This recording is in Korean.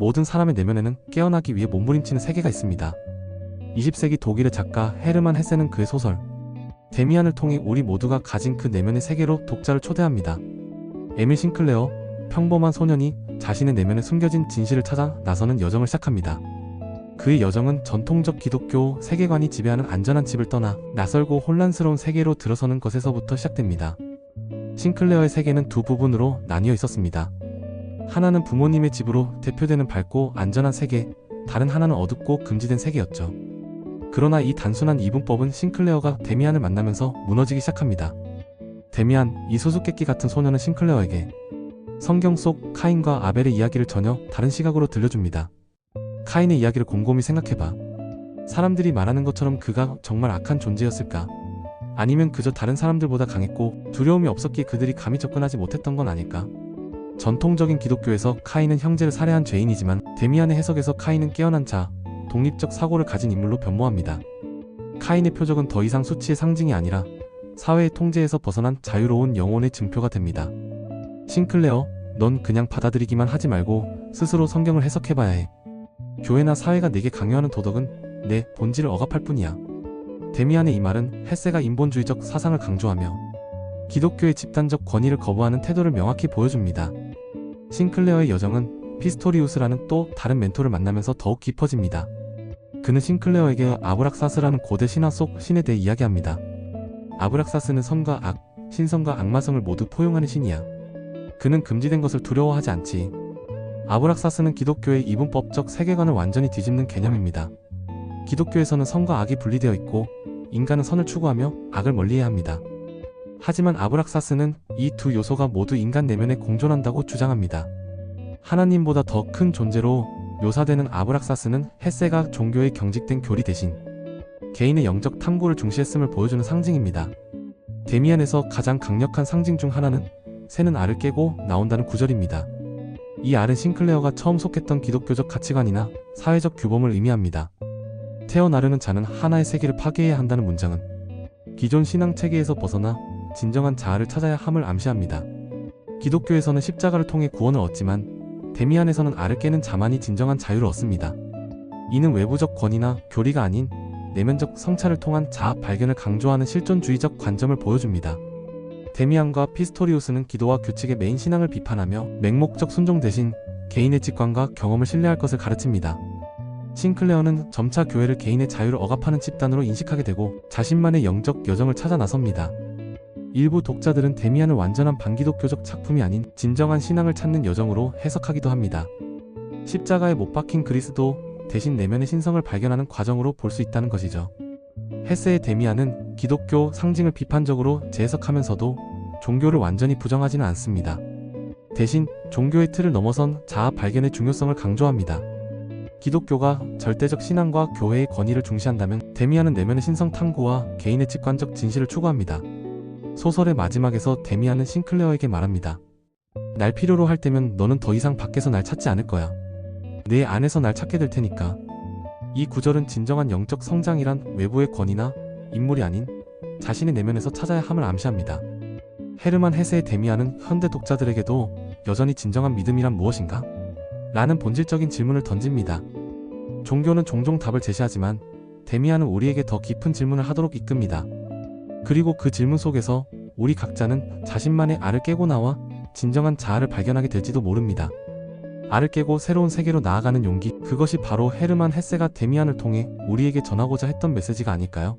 모든 사람의 내면에는 깨어나기 위해 몸부림치는 세계가 있습니다. 20세기 독일의 작가 헤르만 헤세는 그의 소설 데미안을 통해 우리 모두가 가진 그 내면의 세계로 독자를 초대합니다. 에밀 싱클레어, 평범한 소년이 자신의 내면에 숨겨진 진실을 찾아 나서는 여정을 시작합니다. 그의 여정은 전통적 기독교 세계관이 지배하는 안전한 집을 떠나 낯설고 혼란스러운 세계로 들어서는 것에서부터 시작됩니다. 싱클레어의 세계는 두 부분으로 나뉘어 있었습니다. 하나는 부모님의 집으로 대표되는 밝고 안전한 세계, 다른 하나는 어둡고 금지된 세계였죠. 그러나 이 단순한 이분법은 싱클레어가 데미안을 만나면서 무너지기 시작합니다. 데미안, 이 수수께끼 같은 소녀는 싱클레어에게 성경 속 카인과 아벨의 이야기를 전혀 다른 시각으로 들려줍니다. 카인의 이야기를 곰곰이 생각해봐. 사람들이 말하는 것처럼 그가 정말 악한 존재였을까? 아니면 그저 다른 사람들보다 강했고 두려움이 없었기에 그들이 감히 접근하지 못했던 건 아닐까? 전통적인 기독교에서 카인은 형제를 살해한 죄인이지만 데미안의 해석에서 카인은 깨어난 자, 독립적 사고를 가진 인물로 변모합니다. 카인의 표적은 더 이상 수치의 상징이 아니라 사회의 통제에서 벗어난 자유로운 영혼의 증표가 됩니다. 싱클레어, 넌 그냥 받아들이기만 하지 말고 스스로 성경을 해석해봐야 해. 교회나 사회가 내게 강요하는 도덕은 내 본질을 억압할 뿐이야. 데미안의 이 말은 헬세가 인본주의적 사상을 강조하며 기독교의 집단적 권위를 거부하는 태도를 명확히 보여줍니다. 싱클레어의 여정은 피스토리우스라는 또 다른 멘토를 만나면서 더욱 깊어집니다. 그는 싱클레어에게 아브락사스라는 고대 신화 속 신에 대해 이야기합니다. 아브락사스는 선과 악, 신성과 악마성을 모두 포용하는 신이야. 그는 금지된 것을 두려워하지 않지. 아브락사스는 기독교의 이분법적 세계관을 완전히 뒤집는 개념입니다. 기독교에서는 선과 악이 분리되어 있고 인간은 선을 추구하며 악을 멀리해야 합니다. 하지만 아브락사스는 이 두 요소가 모두 인간 내면에 공존한다고 주장합니다. 하나님보다 더 큰 존재로 묘사되는 아브락사스는 햇세가 종교의 경직된 교리 대신 개인의 영적 탐구를 중시했음을 보여주는 상징입니다. 데미안에서 가장 강력한 상징 중 하나는 새는 알을 깨고 나온다는 구절입니다. 이 알은 싱클레어가 처음 속했던 기독교적 가치관이나 사회적 규범을 의미합니다. 태어나려는 자는 하나의 세계를 파괴해야 한다는 문장은 기존 신앙 체계에서 벗어나 진정한 자아를 찾아야 함을 암시합니다. 기독교에서는 십자가를 통해 구원을 얻지만 데미안에서는 알을 깨는 자만이 진정한 자유를 얻습니다. 이는 외부적 권위나 교리가 아닌 내면적 성찰을 통한 자아 발견을 강조하는 실존주의적 관점을 보여줍니다. 데미안과 피스토리우스는 기도와 규칙의 메인 신앙을 비판하며 맹목적 순종 대신 개인의 직관과 경험을 신뢰할 것을 가르칩니다. 싱클레어는 점차 교회를 개인의 자유를 억압하는 집단으로 인식하게 되고 자신만의 영적 여정을 찾아 나섭니다. 일부 독자들은 데미안을 완전한 반기독교적 작품이 아닌 진정한 신앙을 찾는 여정으로 해석하기도 합니다. 십자가에 못 박힌 그리스도 대신 내면의 신성을 발견하는 과정으로 볼 수 있다는 것이죠. 헤세의 데미안은 기독교 상징을 비판적으로 재해석하면서도 종교를 완전히 부정하지는 않습니다. 대신 종교의 틀을 넘어선 자아 발견의 중요성을 강조합니다. 기독교가 절대적 신앙과 교회의 권위를 중시한다면 데미안은 내면의 신성 탐구와 개인의 직관적 진실을 추구합니다. 소설의 마지막에서 데미안은 싱클레어에게 말합니다. 날 필요로 할 때면 너는 더 이상 밖에서 날 찾지 않을 거야. 내 안에서 날 찾게 될 테니까. 이 구절은 진정한 영적 성장이란 외부의 권위나 인물이 아닌 자신의 내면에서 찾아야 함을 암시합니다. 헤르만 헤세의 데미안은 현대 독자들에게도 여전히 진정한 믿음이란 무엇인가? 라는 본질적인 질문을 던집니다. 종교는 종종 답을 제시하지만 데미안은 우리에게 더 깊은 질문을 하도록 이끕니다. 그리고 그 질문 속에서 우리 각자는 자신만의 알을 깨고 나와 진정한 자아를 발견하게 될지도 모릅니다. 알을 깨고 새로운 세계로 나아가는 용기, 그것이 바로 헤르만 헤세가 데미안을 통해 우리에게 전하고자 했던 메시지가 아닐까요?